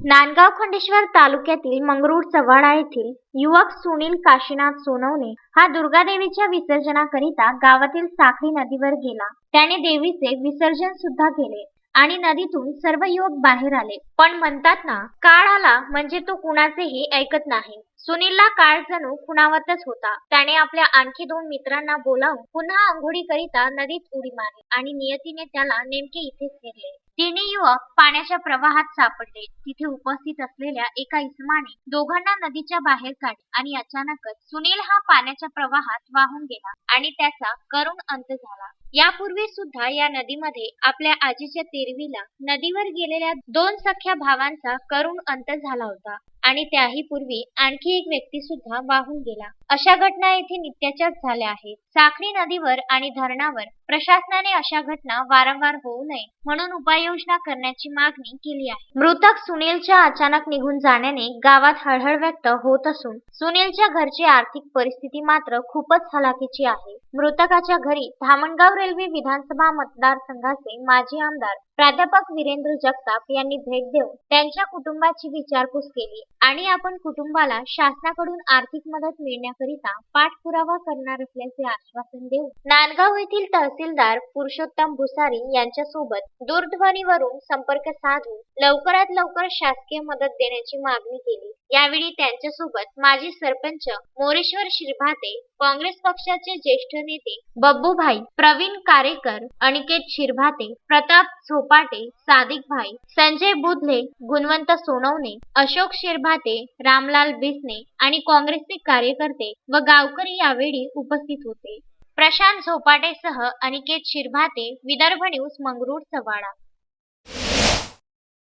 नांदगाव खंडेश्वर तालुक्यातील मंगरूळ चव्हाणा येथील युवक सुनील काशीनाथ सोनवणे हा दुर्गादेवीच्या विसर्जनाकरिता गावातील साखळी नदीवर गेला. त्याने देवीचे विसर्जन सुद्धा केले आणि नदीतून सर्व युवक बाहेर आले. पण म्हणतात ना काळ आला म्हणजे तो कुणाचेही ऐकत नाही. सुनीलला काळ जणू कुणावतच होता. त्याने आपल्या आणखी दोन मित्रांना बोलावून पुन्हा आंघोळीकरिता नदीत उडी मारली आणि नियतीने त्याला नेमके इथेच फिरले तिन्ही युवक पाण्याच्या प्रवाहात सापडले. तिथे उपस्थित असलेल्या एका इसमाने दोघांना नदीच्या बाहेर काढले आणि अचानकच सुनील हा पाण्याच्या प्रवाहात वाहून गेला आणि त्याचा करुण अंत झाला. यापूर्वी सुद्धा या नदीमध्ये आपल्या आजीच्या तेरवीला नदीवर गेलेल्या दोन सख्या भावांचा करुण अंत झाला होता आणि त्याही पूर्वी आणखी एक व्यक्ती सुद्धा वाहून गेला. अशा घटना येथे नित्याच्याच झाल्या आहेत. साखळी नदीवर आणि धरणावर प्रशासनाने अशा घटना वारंवार होऊ नये म्हणून उपाययोजना करण्याची मागणी केली आहे. मृतक सुनीलच्या अचानक निघून जाण्याने गावात हळहळ व्यक्त होत असून सुनीलच्या घरची आर्थिक परिस्थिती मात्र खूपच हलाखीची आहे. मृतकाच्या घरी धामणगाव रेल्वे विधानसभा मतदारसंघाचे माजी आमदार प्राध्यापक वीरेंद्र जगताप यांनी भेट देऊन त्यांच्या कुटुंबाची विचारपूस केली आणि आपण कुटुंबाला शासनाकडून आर्थिक मदत मिळण्याकरिता पाठपुरावा करणार असल्याचे आश्वासन देऊन नांदगाव येथील तहसीलदार पुरुषोत्तम भुसारी यांच्यासोबत दूरध्वनीवरून संपर्क साधून लवकरात लवकर शासकीय मदत देण्याची मागणी केली. यावेळी त्यांच्यासोबत माजी सरपंच मोरेश्वर शिरभाते काँग्रेस पक्षाचे ज्येष्ठ नेते बब्बूभाई प्रवीण कारेकर अनिकेत शिरभाते प्रताप झोपाटे सादिकभाई संजय बुधले गुणवंत सोनवणे अशोक शिरभाते रामलाल बिसने आणि काँग्रेसचे कार्यकर्ते व गावकरी यावेळी उपस्थित होते. प्रशांत झोपाटेसह अनिकेत शिरभाते विदर्भ न्यूज मंगरूळ सवाडा.